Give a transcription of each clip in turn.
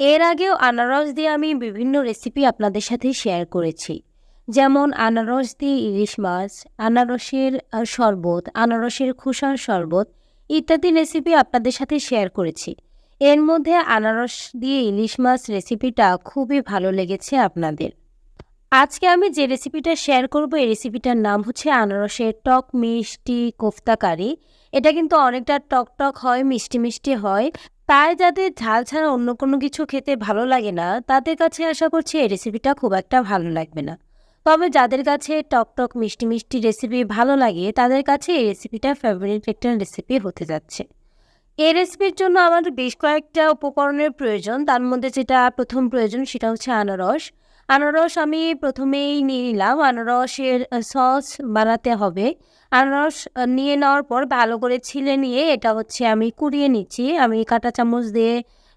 এর আগেও আনারস দিয়ে আমি বিভিন্ন রেসিপি আপনাদের সাথে শেয়ার করেছি। যেমন আনারস দিয়ে ইলিশ মাছ, আনারসের শরবত, আনারসের খোসার শরবত ইত্যাদি রেসিপি আপনাদের সাথে শেয়ার করেছি। এর মধ্যে আনারস দিয়ে ইলিশ মাছ রেসিপিটা খুবই ভালো লেগেছে আপনাদের। আজকে আমি যে রেসিপিটা শেয়ার করব, এই রেসিপিটার নাম হচ্ছে আনারসের টক মিষ্টি কোফতা কারি। এটা কিন্তু অনেকটা টক টক হয়, মিষ্টি মিষ্টি হয়। তাই যাদের ঝাল ছাড়া অন্য কোনো কিছু খেতে ভালো লাগে না, তাদের কাছে আশা করছি এই রেসিপিটা খুব একটা ভালো লাগবে না। তবে যাদের কাছে টক টক মিষ্টি মিষ্টি রেসিপি ভালো লাগে, তাদের কাছে এই রেসিপিটা ফেভারিট একটা রেসিপি হতে যাচ্ছে। এই রেসিপির জন্য আমাদের বেশ কয়েকটা উপকরণের প্রয়োজন। তার মধ্যে যেটা প্রথম প্রয়োজন সেটা হচ্ছে আনারস। আনারস আমি প্রথমেই নিয়ে নিলাম। আনারসের সস বানাতে হবে। আনারস নিয়ে নেওয়ার পর ভালো করে ছিলে নিয়ে এটা হচ্ছে আমি কুড়িয়ে নিচ্ছি। আমি কাঁটা চামচ দিয়ে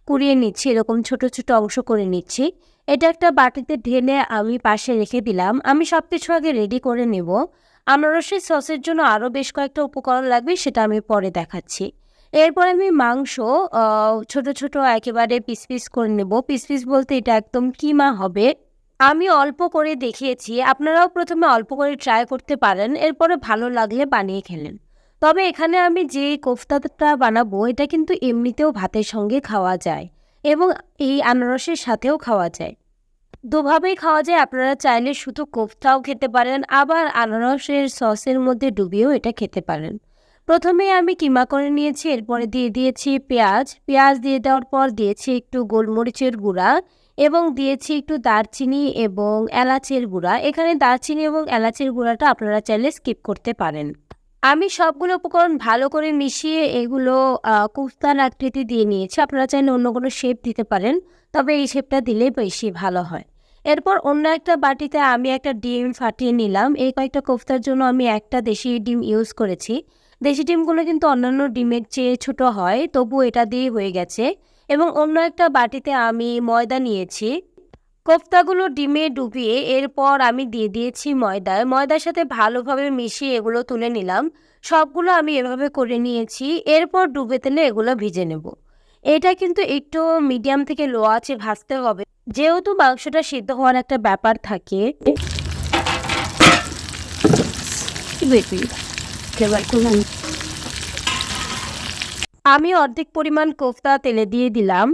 কুড়িয়ে নিচ্ছি, এরকম ছোট ছোট অংশ করে নিচ্ছি। এটা একটা বাটিতে ঢেলে আমি পাশে রেখে দিলাম। আমি সব কিছু আগে রেডি করে নেব। আনারসের সসের জন্য আরও বেশ কয়েকটা উপকরণ লাগবে, সেটা আমি পরে দেখাচ্ছি। এরপর আমি মাংস ছোট ছোট একেবারে পিস পিস করে নেব। পিস পিস বলতে এটা একদম কিমা হবে। আমি অল্প করে দেখিয়েছি, আপনারাও প্রথমে অল্প করে ট্রাই করতে পারেন, এরপরে ভালো লাগলে বানিয়ে খেলেন। তবে এখানে আমি যে কোফতাটা বানাবো, এটা কিন্তু এমনিতেও ভাতের সঙ্গে খাওয়া যায় এবং এই আনারসের সাথেও খাওয়া যায়। দুভাবেই খাওয়া যায়, আপনারা চাইলে শুধু কোফতাও খেতে পারেন, আবার আনারসের সসের মধ্যে ডুবিয়েও এটা খেতে পারেন। প্রথমে আমি কিমা করে নিয়েছি এরপরে দিয়ে দিয়েছি পেঁয়াজ। পেঁয়াজ দিয়ে দেওয়ার পর দিয়েছি একটু গোলমরিচের গুঁড়া এবং দিয়েছি একটু দারচিনি এবং এলাচের গুঁড়া। এখানে দারচিনি এবং এলাচের গুঁড়াটা আপনারা চাইলে স্কিপ করতে পারেন। আমি সবগুলো উপকরণ ভালো করে মিশিয়ে এগুলো আহ, কোফতার আকৃতি দিয়ে নিয়েছি। আপনারা চাইলে অন্য কোনো শেপ দিতে পারেন তবে এই শেপটা দিলে বেশি ভালো হয়। এরপর অন্য একটা বাটিতে আমি একটা ডিম ফাটিয়ে নিলাম। এই কয়েকটা কোফতার জন্য আমি একটা দেশি ডিম ইউজ করেছি। দেশি ডিমগুলো কিন্তু অন্যান্য ডিমের চেয়ে ছোট হয় তবু এটা দিয়ে হয়ে গেছে। এবং অন্য একটা বাটিতে আমি ময়দা নিয়েছি। কোফতাগুলো ডিমে ডুবিয়ে এরপর আমি দিয়ে দিয়েছি ময়দায় ময়দার সাথে ভালোভাবে মিশিয়ে এগুলো তুলে নিলাম। সবগুলো আমি এভাবে করে নিয়েছি। এরপর ডুবে তেলে এগুলো ভিজে নেব। এটা কিন্তু একটু মিডিয়াম থেকে লো আছে ভাজতে হবে। যেহেতু মাংসটা সিদ্ধ হওয়ার একটা ব্যাপার থাকে। আমি অর্ধেক পরিমাণ কোফতা তেলে দিয়ে দিলাম।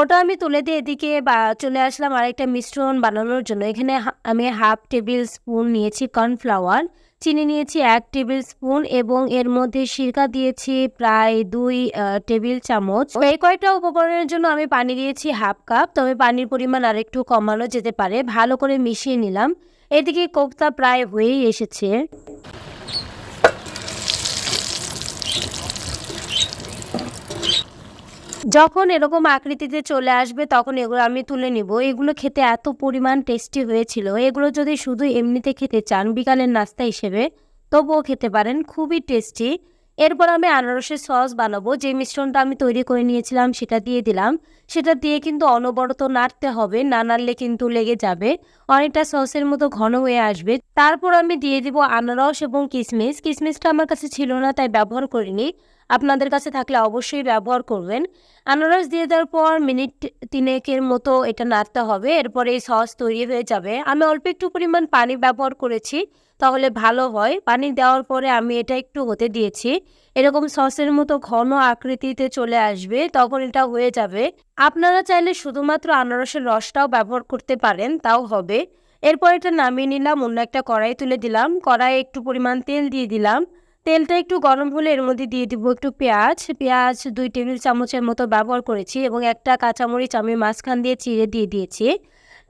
ওটা আমি তুলে দিয়ে এদিকে বা চলে আসলাম আরেকটা মিশ্রণ বানানোর জন্য। এখানে আমি হাফ টেবিল স্পুন নিয়েছি কর্নফ্লাওয়ার। চিনি নিয়েছি এক টেবিল স্পুন এবং এর মধ্যে সিরকা দিয়েছি প্রায় দুই টেবিল চামচ। এই কয়েকটা উপকরণের জন্য আমি পানি দিয়েছি হাফ কাপ। তবে পানির পরিমাণ আরেকটু কমানো যেতে পারে। ভালো করে মিশিয়ে নিলাম। এদিকে কোফতা প্রায় হয়েই এসেছে। যখন এরকম আকৃতিতে চলে আসবে, তখন এগুলো আমি তুলে নিব। এগুলো খেতে এত পরিমাণ টেস্টি হয়েছিল। এগুলো যদি শুধু এমনিতে খেতে চান, বিকালের নাস্তা হিসেবে, তবুও খেতে পারেন। খুবই টেস্টি এরপর আমি আনারসের সস বানাবো। যে মিশ্রণটা আমি তৈরি করে নিয়েছিলাম, সেটা দিয়ে দিলাম। সেটা দিয়ে কিন্তু অনবরত নাড়তে হবে। না নাড়লে কিন্তু লেগে যাবে। অনেকটা সসের মতো ঘন হয়ে আসবে। তারপর আমি দিয়ে দিব আনারস এবং কিশমিশ কিশমিশটা আমার কাছে ছিল না, তাই ব্যবহার করিনি। আপনাদের কাছে থাকলে অবশ্যই ব্যবহার করবেন। আনারস দিয়ে দেওয়ার পর মিনিট তিনেকের মতো এটা নাড়তে হবে। এরপরে এই সস তৈরি হয়ে যাবে। আমি অল্প একটু পরিমাণ পানি ব্যবহার করেছি, তাহলে ভালো হয়। পানি দেওয়ার পরে আমি এটা একটু হতে দিয়েছি। এরকম সসের মতো ঘন আকৃতিতে চলে আসবে, তখন এটা হয়ে যাবে। আপনারা চাইলে শুধুমাত্র আনারসের রসটাও ব্যবহার করতে পারেন, তাও হবে। এরপর এটা নামিয়ে নিলাম, অন্য একটা কড়াই তুলে দিলাম। কড়াইয়ে একটু পরিমাণ তেল দিয়ে দিলাম। তেলটা একটু গরম হলে এর মধ্যে দিয়ে দিব একটু পেঁয়াজ। পেঁয়াজ দুই টেবিল চামচের মতো ব্যবহার করেছি এবং একটা কাঁচামরিচ আমি মাঝখান দিয়ে চিড়ে দিয়ে দিয়েছি।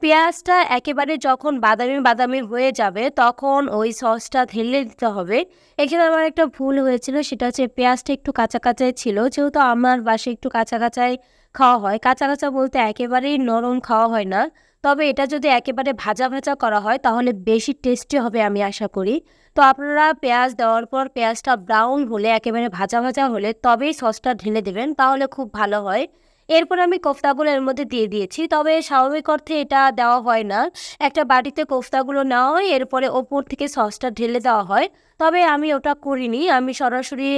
পেঁয়াজটা একেবারে যখন বাদামি বাদামি হয়ে যাবে, তখন ওই সসটা ঢেলে দিতে হবে। এখানে আমার একটা ভুল হয়েছিল, সেটা হচ্ছে পেঁয়াজটা একটু কাঁচা কাঁচাই ছিল। যেহেতু আমার বাসে একটু কাঁচা কাঁচাই খাওয়া হয়, কাঁচা কাঁচা বলতে একেবারেই নরম খাওয়া হয় না। তবে এটা যদি একেবারে ভাজা ভাজা করা হয়, তাহলে বেশি টেস্টি হবে আমি আশা করি। তো আপনারা পেঁয়াজ দেওয়ার পর পেঁয়াজটা ব্রাউন হলে, একেবারে ভাজা ভাজা হলে, তবেই সসটা ঢেলে দেবেন, তাহলে খুব ভালো হয়। এরপর আমি কোফতাগুলো এর মধ্যে দিয়ে দিয়েছি। তবে স্বাভাবিক অর্থে এটা দেওয়া হয় না। একটা বাটিতে কোফতাগুলো নেওয়া হয়, এরপরে ওপর থেকে সসটা ঢেলে দেওয়া হয়। তবে আমি ওটা করিনি। আমি সরাসরি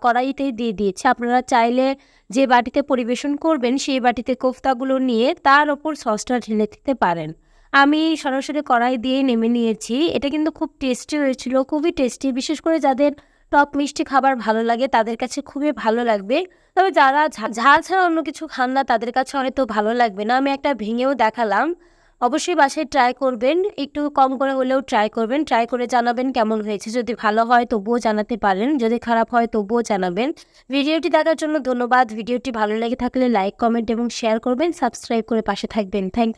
কড়াইতেই দিয়ে দিয়েছি। আপনারা চাইলে যে বাটিতে পরিবেশন করবেন, সেই বাটিতে কোফতাগুলো নিয়ে তার ওপর সসটা ঢেলে দিতে পারেন। আমি সরাসরি কড়াই দিয়ে নেমে নিয়েছি। এটা কিন্তু খুব টেস্টি হয়েছিল। খুবই টেস্টি। বিশেষ করে যাদের টক মিষ্টি খাবার ভালো লাগে, তাদের কাছে খুবই ভালো লাগবে। তবে যারা ঝাল ছাড়া অন্য কিছু খান না, তাদের কাছে হয়তো ভালো লাগবে না। আমি একটা ভেঙেও দেখালাম। অবশ্যই বাসায় ট্রাই করবেন, একটু কম করে হলেও ট্রাই করবেন। ট্রাই করে জানাবেন কেমন হয়েছে। যদি ভালো হয় তবুও জানাতে পারেন, যদি খারাপ হয় তবুও জানাবেন। ভিডিওটি দেখার জন্য ধন্যবাদ। ভিডিওটি ভালো লেগে থাকলে লাইক কমেন্ট এবং শেয়ার করবেন। সাবস্ক্রাইব করে পাশে থাকবেন। থ্যাংক